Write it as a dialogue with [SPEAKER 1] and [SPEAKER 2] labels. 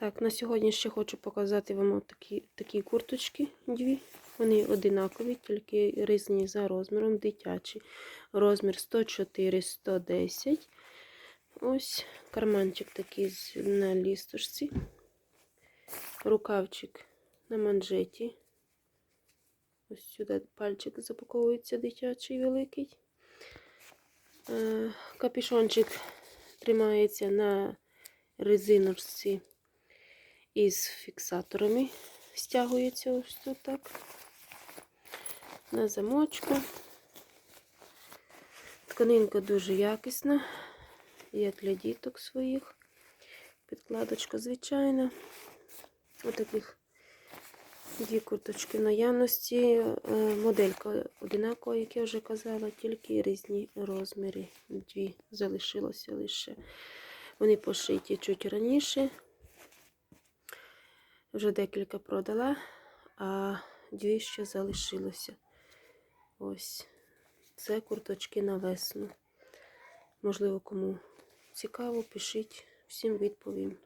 [SPEAKER 1] Так, на сьогодні ще хочу показати вам такі, такі курточки дві. Вони одинакові, тільки різні за розміром, дитячі. Розмір 104-110. Ось карманчик такий на лісточці. Рукавчик на манжеті. Ось сюди пальчик запаковується дитячий великий. Е, Капюшончик тримається на резиночці із фіксаторами. Стягується ось тут так. На замочку. Тканинка дуже якісна, як для діток своїх. Підкладочка звичайна. Отаких дві курточки наявності. Е, Моделька одинакова, як я вже казала, тільки різні розміри. Дві залишилося лише. Вони пошиті чуть раніше. Вже декілька продала, а дві ще залишилося. Ось. Це курточки на весну. Можливо, кому цікаво, пишіть, всім відповім.